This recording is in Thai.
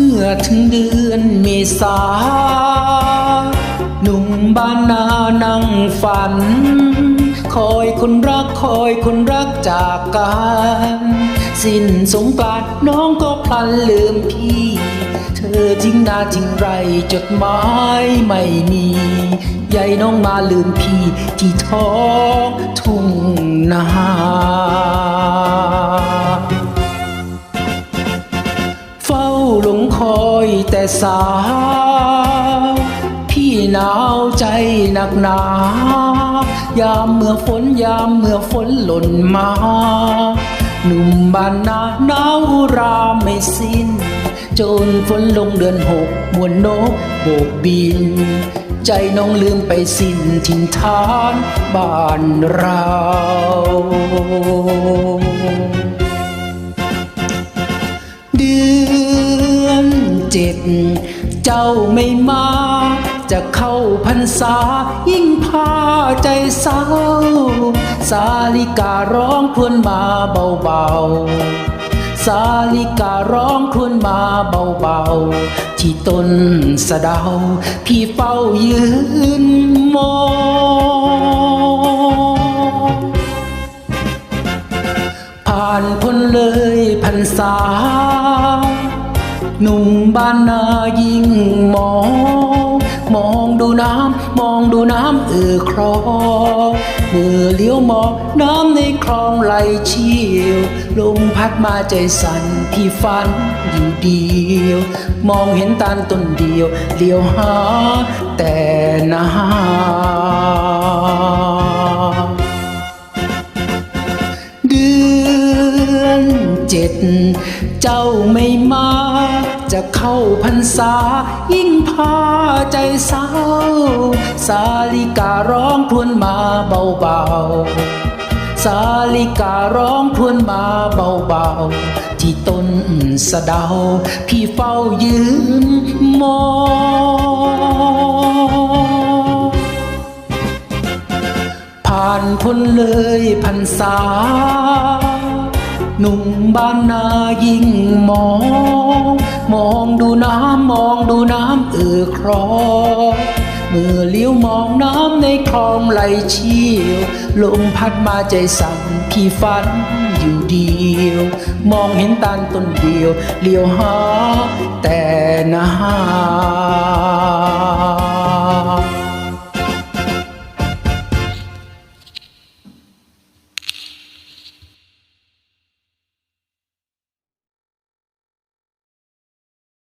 ื่อถึงเดือนเมษา หนุ่มบ้านนานั่งฝัน คอยคนรักคอยคนรักจากกัน สิ้นสงกรานน้องก็พลันลืมพี่ เธอทิ้งนาทิ้งไรจดหมายไม่มีใยน้องมาลืมพี่ที่ท้องทุ่งนา สาว พี่หนาวใจหนักหนา ยามเมื่อฝนยามเมื่อฝนหล่นมา หนุ่มบ้านนาหนาวราไม่สิ้น จนฝนลงเดือนหกมวนนกโบกบิน ใจน้องลืมไปสิ้นถิ่นฐานบ้านเรา เจ้าไม่มา จะเข้าพรรษา ยิ่งพาใจเศร้า สาลิการ้องครวญมาเบาๆ สาลิการ้องครวญมาเบาๆ ที่ต้นสะเดา พี่เฝ้ายืนมองผ่านพ้นเลยพรรษา หนุ่มบ้านนายิ่งมอง มองดูน้ำมองดูน้ำเออคลองเมื่อเลี้ยวมองน้ำในคลองไหลเชี่ยวลมพัดมาใจสั่นพี่ฝันอยู่เดียว มองเห็นตาลต้นเดียวเลี้ยวหาแต่นา เจ็ด เจ้าไม่มา จะเข้าพรรษา ยิ่งพาใจเศร้า สาลิการ้องควญมาเบาๆ สาลิการ้องควญมาเบาๆ ที่ต้นสะเดา พี่เฝ้ายืนมองผ่านพ้นเลยพรรษา หนุ่มบ้านนายิ่งมอง มองดูน้ำมองดูน้ำเอ่อคลองเมื่อเลี้ยวมองน้ำในคลองไหลเชี่ยวลมพัดมาใจสั่นพี่ฝันอยู่เดียว มองเห็นตาลต้นเดียวเลี้ยวหาแต่นา